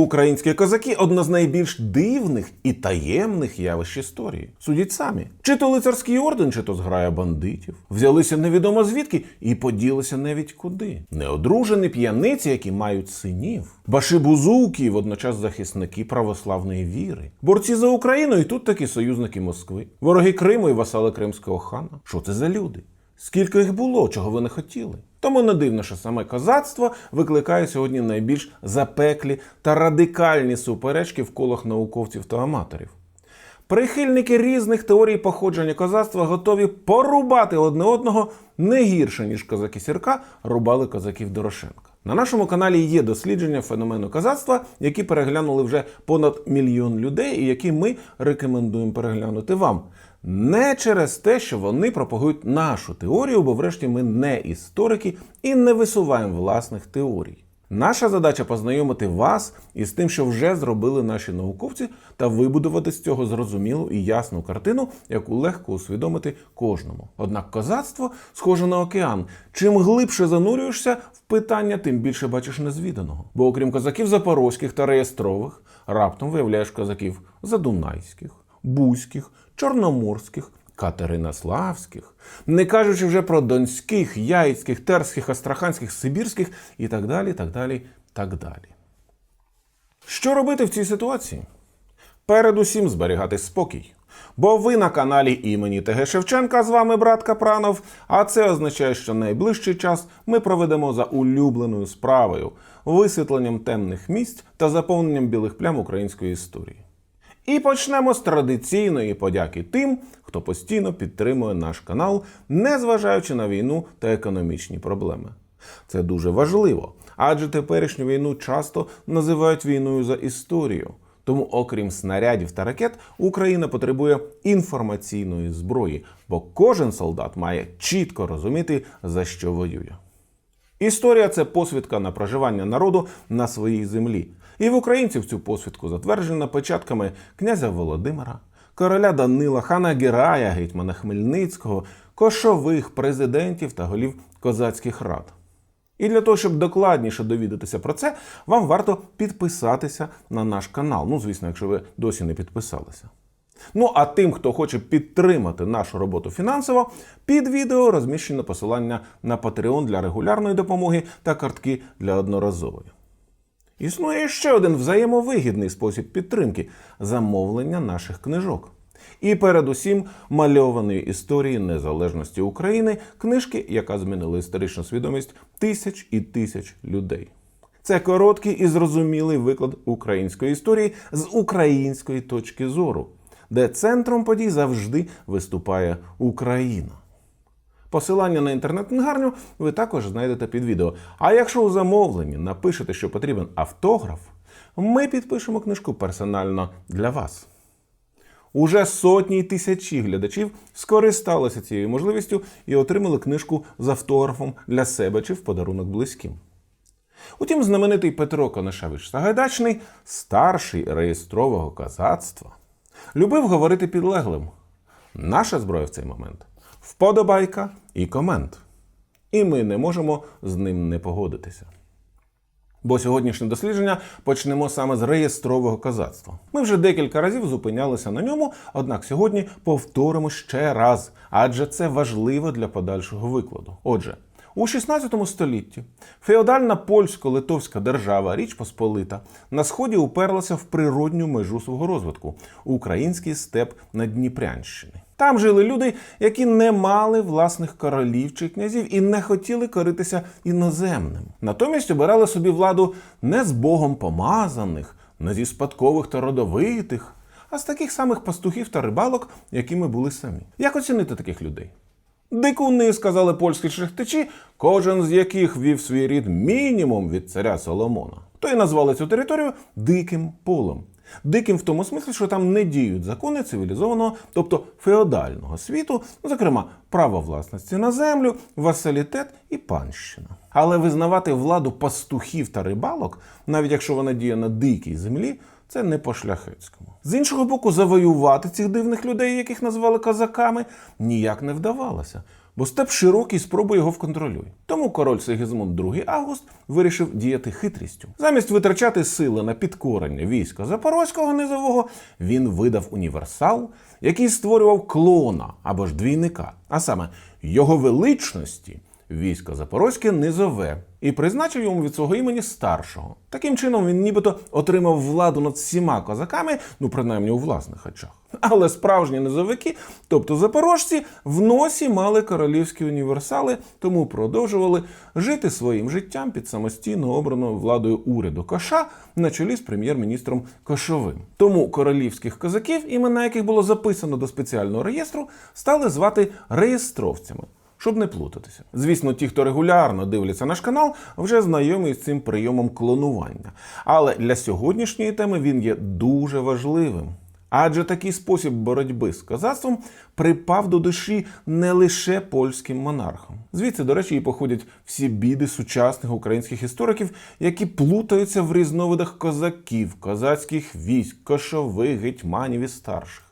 Українські козаки одне з найбільш дивних і таємних явищ історії. Судіть самі, чи то лицарський орден, чи то зграя бандитів. Взялися невідомо звідки і поділися навіть куди. Неодружені п'яниці, які мають синів, башибузуки, водночас захисники православної віри, борці за Україну, і тут такі союзники Москви, вороги Криму і васали кримського хана. Що це за люди? Скільки їх було, чого ви не хотіли? Тому не дивно, що саме козацтво викликає сьогодні найбільш запеклі та радикальні суперечки в колах науковців та аматорів. Прихильники різних теорій походження козацтва готові порубати одне одного не гірше, ніж козаки Сірка рубали козаків Дорошенка. На нашому каналі є дослідження феномену козацтва, які переглянули вже понад мільйон людей, і які ми рекомендуємо переглянути вам. Не через те, що вони пропагують нашу теорію, бо врешті ми не історики і не висуваємо власних теорій. Наша задача познайомити вас із тим, що вже зробили наші науковці, та вибудувати з цього зрозумілу і ясну картину, яку легко усвідомити кожному. Однак козацтво схоже на океан. Чим глибше занурюєшся в питання, тим більше бачиш незвіданого. Бо окрім козаків запорозьких та реєстрових, раптом виявляєш козаків задунайських, бузьких, чорноморських. Катеринославських, не кажучи вже про донських, яйцьких, терських, астраханських, сибірських і так далі, так далі, так далі. Що робити в цій ситуації? Передусім зберігати спокій. Бо ви на каналі імені ТГ Шевченка з вами брат Капранов, а це означає, що найближчий час ми проведемо за улюбленою справою висвітленням темних місць та заповненням білих плям української історії. І почнемо з традиційної подяки тим, хто постійно підтримує наш канал, незважаючи на війну та економічні проблеми. Це дуже важливо, адже теперішню війну часто називають війною за історію. Тому, окрім снарядів та ракет, Україна потребує інформаційної зброї, бо кожен солдат має чітко розуміти, за що воює. Історія це посвідка на проживання народу на своїй землі. І в українців цю посвідку затверджено печатками князя Володимира, короля Данила, хана Герая, гетьмана Хмельницького, кошових президентів та голів козацьких рад. І для того, щоб докладніше довідатися про це, вам варто підписатися на наш канал. Ну, звісно, якщо ви досі не підписалися. Ну а тим, хто хоче підтримати нашу роботу фінансово, під відео розміщено посилання на Patreon для регулярної допомоги та картки для одноразової. Існує ще один взаємовигідний спосіб підтримки замовлення наших книжок. І передусім мальованої історії незалежності України, книжки, яка змінила історичну свідомість тисяч і тисяч людей. Це короткий і зрозумілий виклад української історії з української точки зору, де центром подій завжди виступає Україна. Посилання на інтернет-книгарню ви також знайдете під відео. А якщо у замовленні напишете, що потрібен автограф, ми підпишемо книжку персонально для вас. Уже сотні й тисячі глядачів скористалися цією можливістю і отримали книжку з автографом для себе чи в подарунок близьким. Утім, знаменитий Петро Конишевич Сагайдачний, старший реєстрового козацтва, любив говорити підлеглим. Наша зброя в цей момент вподобайка і комент. І ми не можемо з ним не погодитися. Бо сьогоднішнє дослідження почнемо саме з реєстрового козацтва. Ми вже декілька разів зупинялися на ньому, однак сьогодні повторимо ще раз, адже це важливо для подальшого викладу. Отже, у 16 столітті феодальна польсько-литовська держава Річ Посполита на сході уперлася в природню межу свого розвитку український степ на Дніпрянщині. Там жили люди, які не мали власних королів чи князів і не хотіли коритися іноземним. Натомість обирали собі владу не з Богом помазаних, не зі спадкових та родовитих, а з таких самих пастухів та рибалок, якими були самі. Як оцінити таких людей? Дикуни, сказали польські шляхтичі, кожен з яких вів свій рід мінімум від царя Соломона. То й назвали цю територію диким полем. Диким в тому смислі, що там не діють закони цивілізованого, тобто феодального світу, ну, зокрема, право власності на землю, васалітет і панщина. Але визнавати владу пастухів та рибалок, навіть якщо вона діє на дикій землі, це не по-шляхетському. З іншого боку, завоювати цих дивних людей, яких назвали козаками, ніяк не вдавалося. Бо степ широкий спробує його вконтролюй. Тому король Сигізмунд II Август вирішив діяти хитрістю. Замість витрачати сили на підкорення війська Запорозького низового, він видав універсал, який створював клона або ж двійника, а саме його величності військо Запорозьке низове і призначив йому від свого імені старшого. Таким чином він нібито отримав владу над всіма козаками, ну принаймні у власних очах. Але справжні низовики, тобто запорожці, в носі мали королівські універсали, тому продовжували жити своїм життям під самостійно обраною владою уряду Коша на чолі з прем'єр-міністром Кошовим. Тому королівських козаків, імена яких було записано до спеціального реєстру, стали звати реєстровцями щоб не плутатися. Звісно, ті, хто регулярно дивляться наш канал, вже знайомі з цим прийомом клонування. Але для сьогоднішньої теми він є дуже важливим. Адже такий спосіб боротьби з козацтвом припав до душі не лише польським монархам. Звідси, до речі, і походять всі біди сучасних українських істориків, які плутаються в різновидах козаків, козацьких військ, кошових, гетьманів і старших.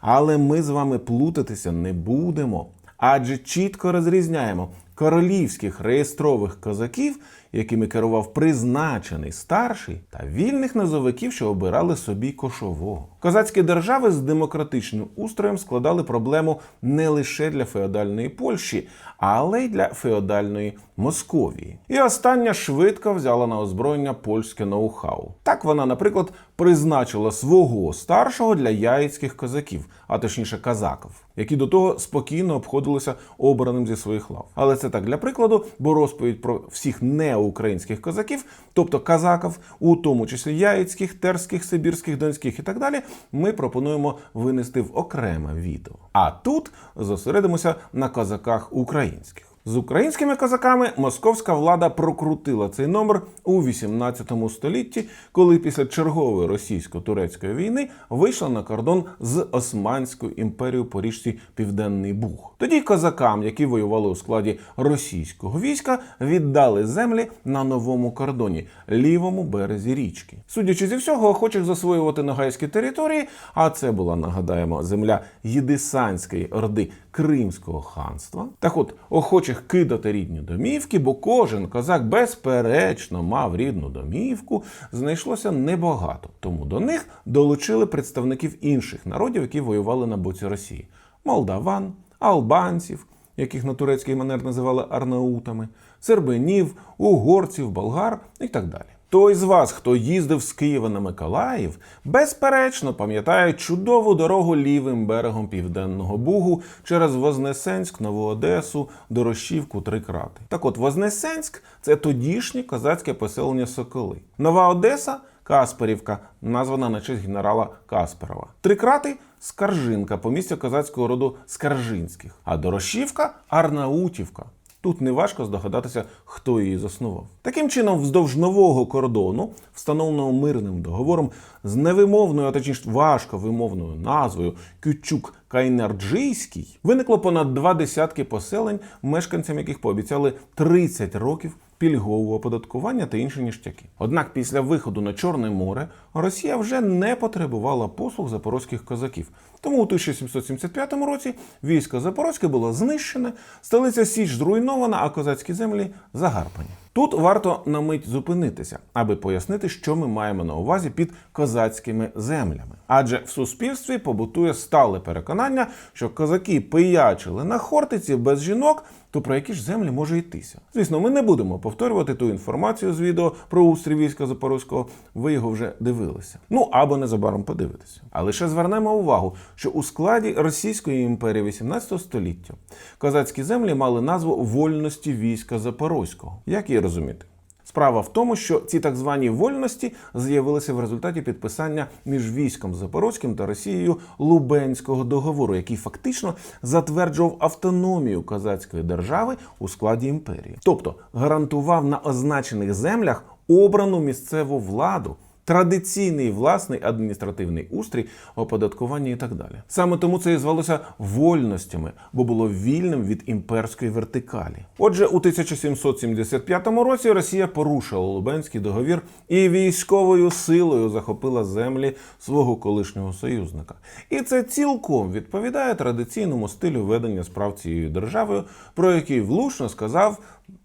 Але ми з вами плутатися не будемо адже чітко розрізняємо королівських реєстрових козаків, якими керував призначений старший, та вільних низовиків, що обирали собі кошового. Козацькі держави з демократичним устроєм складали проблему не лише для феодальної Польщі, але й для феодальної Московії. І остання швидко взяла на озброєння польське ноу-хау. Так вона, наприклад, призначила свого старшого для яїцьких козаків, а точніше казаків, які до того спокійно обходилися обраним зі своїх лав. Але це так для прикладу, бо розповідь про всіх неукраїнських козаків, тобто казаків, у тому числі яїцьких, терських, сибірських, донських і так далі, ми пропонуємо винести в окреме відео. А тут зосередимося на козаках українських. З українськими козаками московська влада прокрутила цей номер у 18 столітті, коли після чергової російсько-турецької війни вийшла на кордон з Османською імперією по річці Південний Буг. Тоді козакам, які воювали у складі російського війська, віддали землі на новому кордоні лівому березі річки. Судячи зі всього, охочих засвоювати ногайські території, а це була, нагадаємо, земля Єдисанської орди Кримського ханства. Так от охочих кидати рідні домівки, бо кожен козак безперечно мав рідну домівку, знайшлося небагато. Тому до них долучили представників інших народів, які воювали на боці Росії: молдаван, албанців, яких на турецький манер називали арнаутами, сербинів, угорців, болгар і так далі. Той з вас, хто їздив з Києва на Миколаїв, безперечно пам'ятає чудову дорогу лівим берегом Південного Бугу через Вознесенськ, Нову Одесу, Дорошівку, Три крати. Так от, Вознесенськ це тодішнє козацьке поселення Соколи. Нова Одеса Касперівка, названа на честь генерала Касперова. Три крати Скаржинка, помістя козацького роду Скаржинських. А Дорошівка Арнаутівка. Тут неважко здогадатися, хто її заснував. Таким чином, вздовж нового кордону, встановленого мирним договором з невимовною, а точніше важко вимовною назвою Кючук Кайнерджийський, виникло понад два десятки поселень, мешканцям яких пообіцяли 30 років пільгового оподаткування та інші ніштяки. Однак після виходу на Чорне море Росія вже не потребувала послуг запорозьких козаків. Тому у 1775 році військо Запорозьке було знищене, столиця Січ зруйнована, а козацькі землі загарпані. Тут варто на мить зупинитися, аби пояснити, що ми маємо на увазі під козацькими землями. Адже в суспільстві побутує стале переконання, що козаки пиячили на Хортиці без жінок, то про які ж землі може йтися? Звісно, ми не будемо повторювати ту інформацію з відео про устрій війська Запорозького. Ви його вже дивилися. Ну або незабаром подивитися. А лише звернемо увагу, що у складі Російської імперії 18 століття козацькі землі мали назву вольності війська Запорозького. Як її розуміти? Справа в тому, що ці так звані вольності з'явилися в результаті підписання між військом Запорозьким та Росією Лубенського договору, який фактично затверджував автономію козацької держави у складі імперії, тобто гарантував на означених землях обрану місцеву владу традиційний власний адміністративний устрій, оподаткування і так далі. Саме тому це і звалося вольностями, бо було вільним від імперської вертикалі. Отже, у 1775 році Росія порушила Лубенський договір і військовою силою захопила землі свого колишнього союзника. І це цілком відповідає традиційному стилю ведення справ цією державою, про який влучно сказав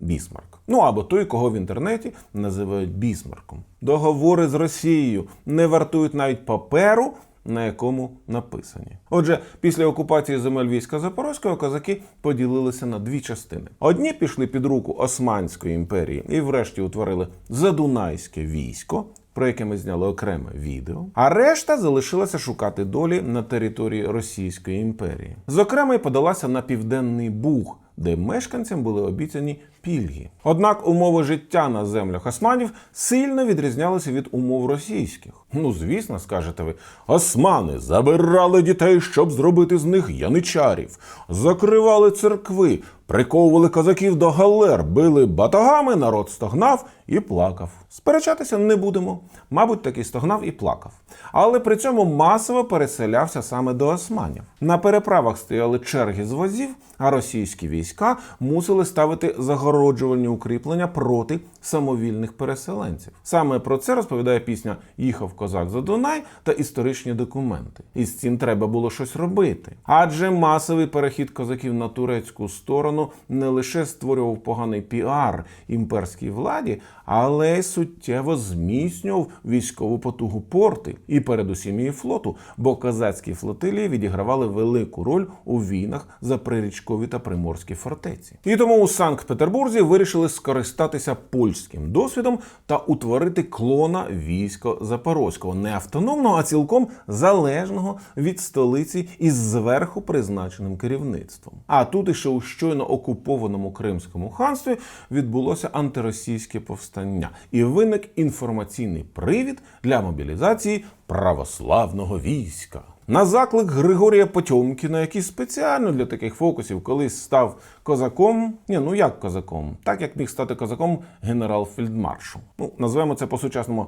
Бісмарк. Ну або той, кого в інтернеті називають Бісмарком. Договори з Росією не вартують навіть паперу, на якому написані. Отже, після окупації земель війська Запорозького козаки поділилися на дві частини. Одні пішли під руку Османської імперії і, врешті, утворили Задунайське військо. Про яке ми зняли окреме відео, а решта залишилася шукати долі на території Російської імперії. Зокрема, й подалася на південний Буг, де мешканцям були обіцяні пільги. Однак умови життя на землях османів сильно відрізнялися від умов російських. Ну, звісно, скажете ви, османи забирали дітей, щоб зробити з них яничарів, закривали церкви, приковували козаків до галер, били батагами, народ стогнав і плакав. Сперечатися не будемо. Мабуть, таки стогнав і плакав. Але при цьому масово переселявся саме до османів. На переправах стояли черги з возів, а російські війська мусили ставити загороджувальні укріплення проти самовільних переселенців. Саме про це розповідає пісня Їхав козак за Дунай та історичні документи. І з цим треба було щось робити. Адже масовий перехід козаків на турецьку сторону не лише створював поганий піар імперській владі, але й суттєво зміцнював військову потугу порти і передусім її флоту, бо козацькі флотилії відігравали велику роль у війнах за прирічкові та приморські фортеці. І тому у Санкт-Петербурзі вирішили скористатися польським досвідом та утворити клона війська Запорозького, не автономного, а цілком залежного від столиці із зверху призначеним керівництвом. А тут іще у щойно окупованому Кримському ханстві відбулося антиросійське повстання і виник інформаційний привід для мобілізації православного війська. На заклик Григорія Потьомкіна, який спеціально для таких фокусів колись став козаком. Ні, ну як козаком, так як міг стати козаком генерал-фельдмаршал. Ну, назвемо це по-сучасному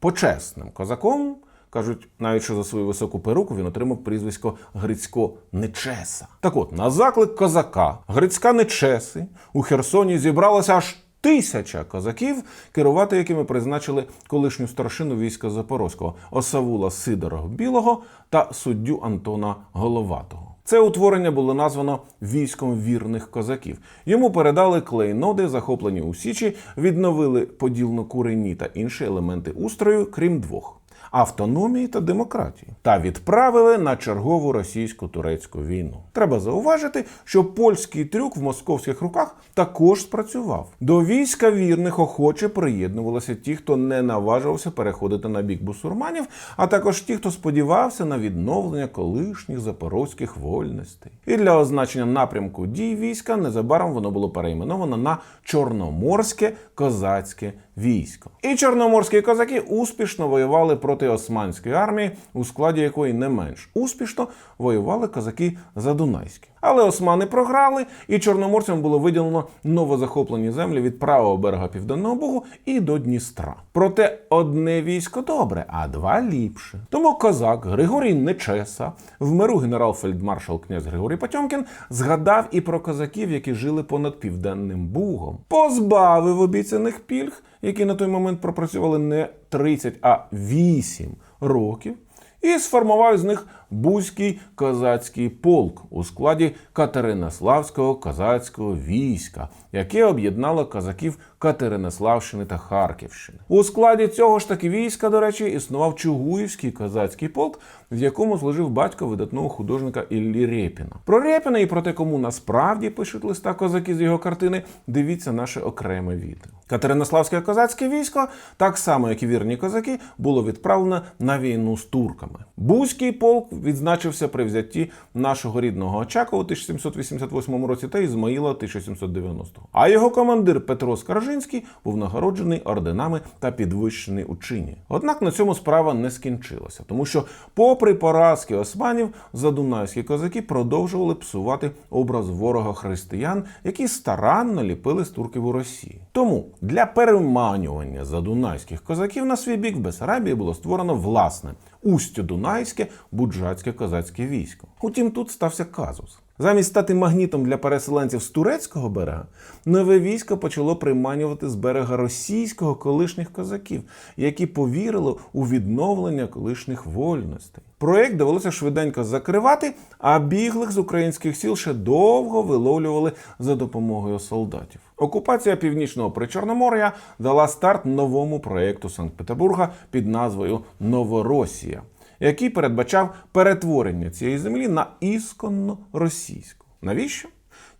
почесним козаком. Кажуть, навіть що за свою високу перуку він отримав прізвисько Грицько Нечеса. Так от, на заклик козака Грицька Нечеси у Херсоні зібралося аж тисяча козаків, керувати якими призначили колишню старшину війська Запорозького Осавула Сидорого Білого та суддю Антона Головатого. Це утворення було названо військом вірних козаків. Йому передали клейноди, захоплені у Січі, відновили поділ курені та інші елементи устрою, крім двох автономії та демократії, та відправили на чергову російсько-турецьку війну. Треба зауважити, що польський трюк в московських руках також спрацював. До війська вірних охоче приєднувалися ті, хто не наважувався переходити на бік бусурманів, а також ті, хто сподівався на відновлення колишніх запорозьких вольностей. І для означення напрямку дій війська незабаром воно було перейменовано на Чорноморське козацьке військо. І чорноморські козаки успішно воювали проти османської армії, у складі якої не менш успішно воювали козаки задунайські. Але османи програли, і чорноморцям було виділено новозахоплені землі від правого берега Південного Бугу і до Дністра. Проте одне військо добре, а два ліпше. Тому козак Григорій Нечеса, в миру генерал-фельдмаршал князь Григорій Потьомкін, згадав і про козаків, які жили понад Південним Бугом, позбавив обіцяних пільг, які на той момент пропрацювали не 30, а 8 років. І сформував з них Бузький козацький полк у складі Катеринославського козацького війська, яке об'єднало козаків Катеринославщини та Харківщини. У складі цього ж таки війська, до речі, існував Чугуївський козацький полк, в якому служив батько видатного художника Іллі Рєпіна. Про Рєпіна і про те, кому насправді пишуть листа козаки з його картини, дивіться наше окреме відео. Катеринославське козацьке військо, так само як і вірні козаки, було відправлено на війну з турками. Бузький полк відзначився при взятті нашого рідного Очакова у 1788 році та Ізмаїла 1790. А його командир Петро Скаржинський був нагороджений орденами та підвищений у чині. Однак на цьому справа не скінчилася, тому що, попри поразки османів, задунайські козаки продовжували псувати образ ворога християн, які старанно ліпили з турків у Росії. Тому для переманювання задунайських козаків на свій бік в Бесарабії було створено власне Устьо-Дунайське буджацьке козацьке військо. Утім, тут стався казус. Замість стати магнітом для переселенців з турецького берега, нове військо почало приманювати з берега російського колишніх козаків, які повірили у відновлення колишніх вольностей. Проект довелося швиденько закривати, а біглих з українських сіл ще довго виловлювали за допомогою солдатів. Окупація північного причорномор'я дала старт новому проекту Санкт-Петербурга під назвою Новоросія який передбачав перетворення цієї землі на ісконно російську. Навіщо?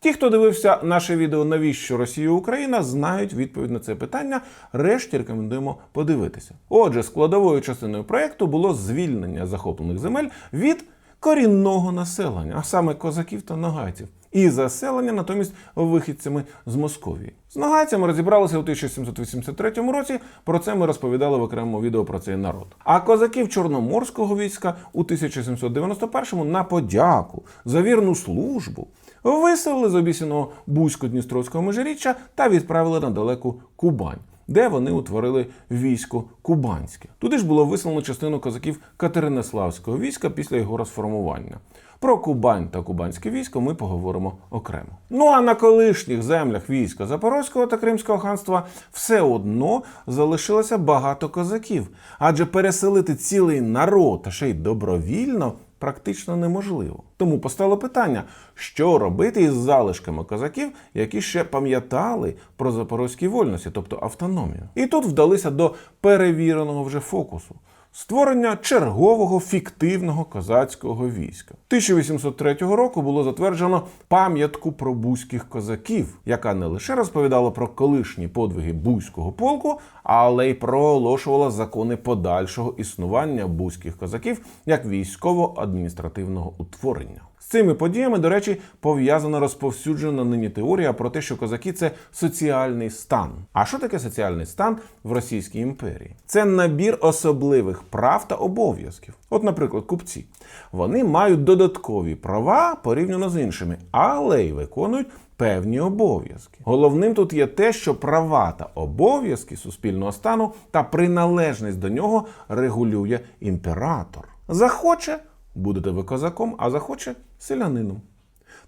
Ті, хто дивився наше відео Навіщо Росія Україна, знають відповідь на це питання. Решті рекомендуємо подивитися. Отже, складовою частиною проєкту було звільнення захоплених земель від корінного населення, а саме козаків та нагайців. І заселення натомість вихідцями з Московії. З нагайцями розібралися у 1783 році. Про це ми розповідали в окремому відео про цей народ. А козаків Чорноморського війська у 1791-му на подяку за вірну службу виселили з обіцяного Бузько-Дністровського межиріччя та відправили на далеку Кубань. Де вони утворили військо Кубанське. Туди ж було виселено частину козаків Катеринославського війська після його розформування. Про Кубань та Кубанське військо ми поговоримо окремо. Ну а на колишніх землях війська Запорозького та Кримського ханства все одно залишилося багато козаків, адже переселити цілий народ та ще й добровільно практично неможливо. Тому постало питання, що робити із залишками козаків, які ще пам'ятали про запорозькі вольності, тобто автономію. І тут вдалися до перевіреного вже фокусу. Створення чергового фіктивного козацького війська 1803 року було затверджено пам'ятку про бузьких козаків, яка не лише розповідала про колишні подвиги бузького полку, але й проголошувала закони подальшого існування бузьких козаків як військово-адміністративного утворення. Цими подіями, до речі, пов'язана розповсюджена нині теорія про те, що козаки це соціальний стан. А що таке соціальний стан в Російській імперії? Це набір особливих прав та обов'язків. От, наприклад, купці. Вони мають додаткові права порівняно з іншими, але й виконують. Певні обов'язки. Головним тут є те, що права та обов'язки суспільного стану та приналежність до нього регулює імператор. Захоче будете ви козаком, а захоче селянином.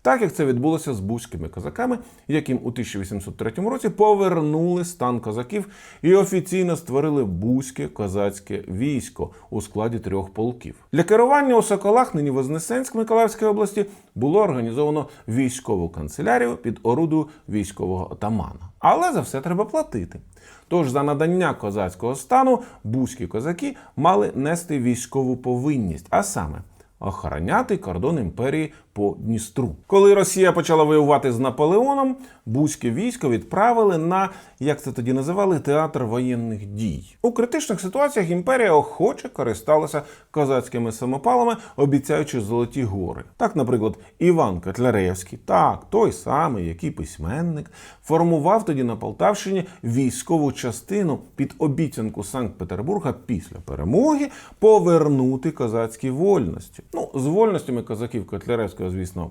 Так як це відбулося з бузькими козаками, яким у 1803 році повернули стан козаків і офіційно створили бузьке козацьке військо у складі трьох полків. Для керування у Соколах, нині Вознесенськ Миколаївської області, було організовано військову канцелярію під орудою військового отамана. Але за все треба платити. Тож за надання козацького стану бузькі козаки мали нести військову повинність, а саме охороняти кордон імперії по Дністру. Коли Росія почала воювати з Наполеоном, бузьке військо відправили на, як це тоді називали, театр воєнних дій. У критичних ситуаціях імперія охоче користалася козацькими самопалами, обіцяючи золоті гори. Так, наприклад, Іван Котляревський, так, той самий, який письменник, формував тоді на Полтавщині військову частину під обіцянку Санкт-Петербурга після перемоги повернути козацькі вольності. Ну, з вольностями козаків Котляревського, звісно,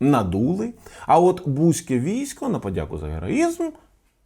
надули. А от бузьке військо на подяку за героїзм.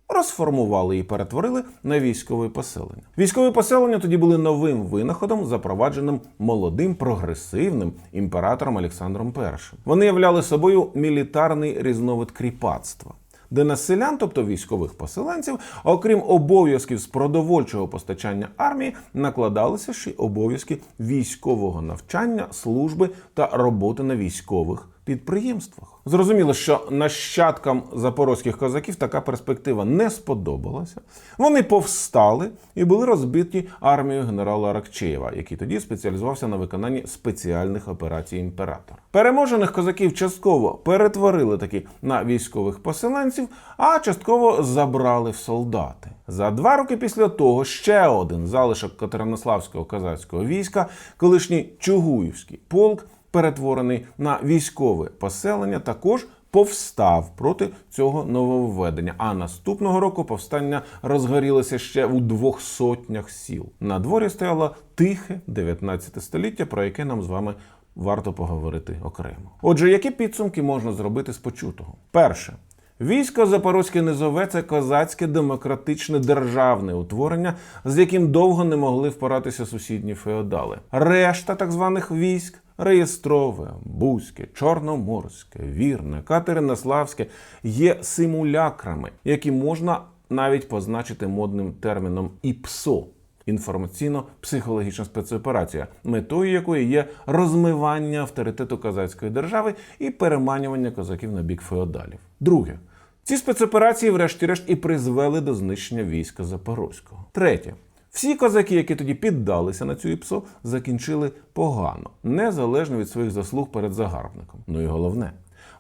Розформували і перетворили на військове поселення. Військові поселення тоді були новим винаходом, запровадженим молодим прогресивним імператором Олександром І. Вони являли собою мілітарний різновид кріпацтва, де на селян, тобто військових поселенців, окрім обов'язків з продовольчого постачання армії, накладалися ще й обов'язки військового навчання, служби та роботи на військових підприємствах. Зрозуміло, що нащадкам запорозьких козаків така перспектива не сподобалася. Вони повстали і були розбиті армією генерала Аракчеєва, який тоді спеціалізувався на виконанні спеціальних операцій імператора. Переможених козаків частково перетворили таки на військових поселенців, а частково забрали в солдати. За два роки після того ще один залишок Катеринославського козацького війська, колишній Чугуївський полк, перетворений на військове поселення, також повстав проти цього нововведення. А наступного року повстання розгорілося ще у двох сотнях сіл. На дворі стояло тихе 19 століття, про яке нам з вами варто поговорити окремо. Отже, які підсумки можна зробити з почутого? Перше. Військо Запорозьке Низове це козацьке демократичне державне утворення, з яким довго не могли впоратися сусідні феодали. Решта так званих військ Реєстрове, Бузьке, Чорноморське, Вірне, Катеринославське є симулякрами, які можна навіть позначити модним терміном ІПСО інформаційно-психологічна спецоперація, метою якої є розмивання авторитету козацької держави і переманювання козаків на бік феодалів. Друге. Ці спецоперації, врешті-решт, і призвели до знищення війська Запорозького. Третє. Всі козаки, які тоді піддалися на цю ІПСО, закінчили погано, незалежно від своїх заслуг перед загарбником. Ну і головне,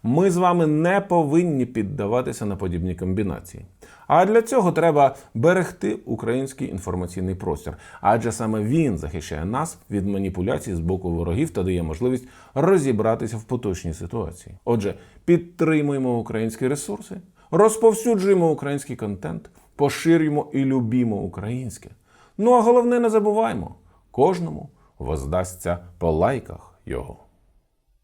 ми з вами не повинні піддаватися на подібні комбінації. А для цього треба берегти український інформаційний простір, адже саме він захищає нас від маніпуляцій з боку ворогів та дає можливість розібратися в поточній ситуації. Отже, підтримуємо українські ресурси, розповсюджуємо український контент, поширюємо і любімо українське. Ну а головне, не забуваймо, кожному воздасться по лайках його.